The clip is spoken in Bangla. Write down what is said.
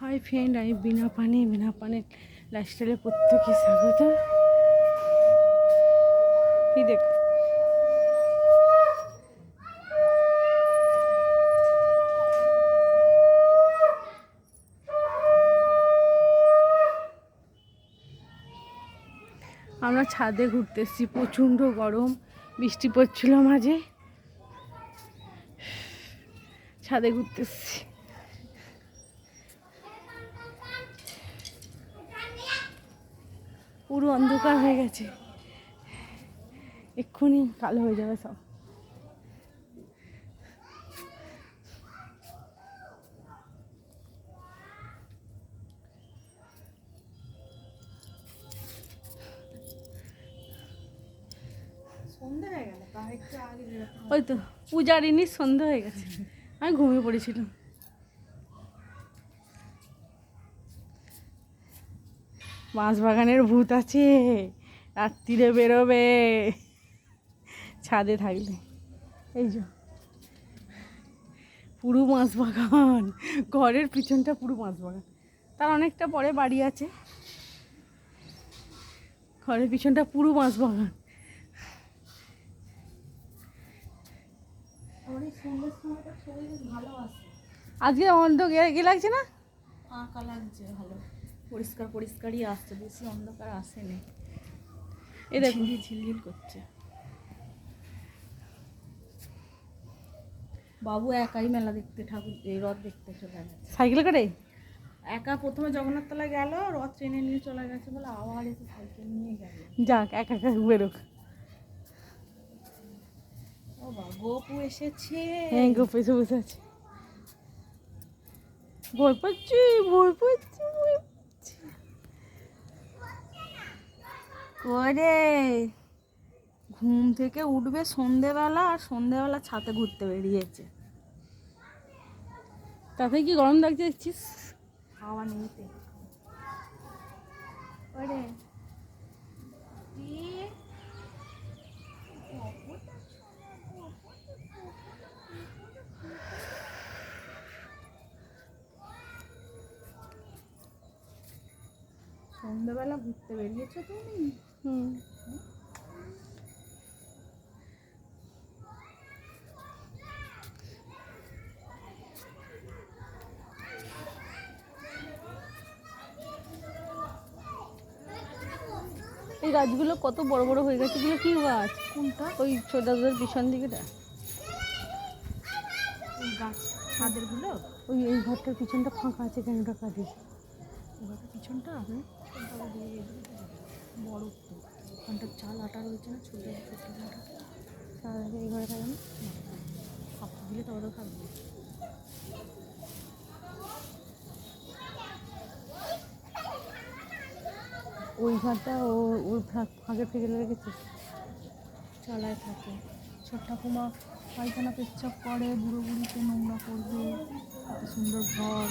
হাই ফ্রেন্ড আমি বিনা পানি বিনা পানি লাইফস্টাইলে প্রত্যেকে স্বাগত। এই দেখ। আমরা ছাদে ঘুরতে এসেছি প্রচণ্ড গরম, বৃষ্টি পড়ছিল মাঝে। ছাদে ঘুরতে এসেছি পুরো অন্ধকার হয়ে গেছে। এক্ষুনি কালো হয়ে যাবে সব। ওই তো পূজারিনী সন্ধ্যা হয়ে গেছে। আমি ঘুমিয়ে পড়েছিলাম। মাছ বাগানের ভূত আছে। রাত্রিরে বেরোবে। ছাদে থাকলে এই যে। পুরো মাছ বাগান ঘরের পিছনটা পুরো মাছ বাগান তার অনেকটা পরে বাড়ি আছে। ঘরের পিছনটা পুরো মাছ বাগান আজকে অন্ধ কি লাগছে না? ফাঁকা লাগছে ভালো। পরিষ্কার পরিষ্কারই আসছে বেশি অন্ধকার আসেনি। এই দেখুন। ঝিলঝিল করছে। বাবু একাই মেলা দেখতে ঠাকুর এই রথ দেখতে চলে গেছে। সাইকেল করে? একা প্রথমে জগন্নাথ তলা গেল রথ ট্রেনে নিয়ে চলে গেছে বলে আবার এসে সাইকেল নিয়ে গেল। যাক একা একা বেরোক। ও বা গোপু এসেছে। হ্যাঁ গো পেছনে বসে আছে। ভয় পাচ্ছি ভয় পাচ্ছি। করে ঘুম থেকে উঠবে সন্ধেবেলা আর সন্ধেবেলা ছাতে ঘুরতে বেরিয়েছে। তাতে কি গরম লাগছে দেখছিস? খাওয়া নিতে ওরে সন্ধ্যাবেলা ঘুরতে বেরিয়েছো তুমি? হুম। এই গাছগুলো কত বড় বড় হয়ে গেছে এগুলো কি গাছ? কোনটা? ওই ছোটাদের পিছন দিকেটা। ওই গাছ ছাদেরগুলো ওই এই ঘরটার পিছনটা ফাঁকা আছে কেন কাঁদি ওটা পিছনটা? বড় তো। ওখানটা চাল আটা রয়েছে না ছোট ছোট আটা। সারা এই ঘরে থাকে না দিলে তো ওরা থাকবে ওই ঘরটা ও ওর ফাঁকে ফেলে রেখেছে? চালায় থাকে। ছোট ঠাকুমা পায়খানা পেচ্ছাপ করে বুড়ো বুড়িতে নোংরা করবে। এত সুন্দর ঘর।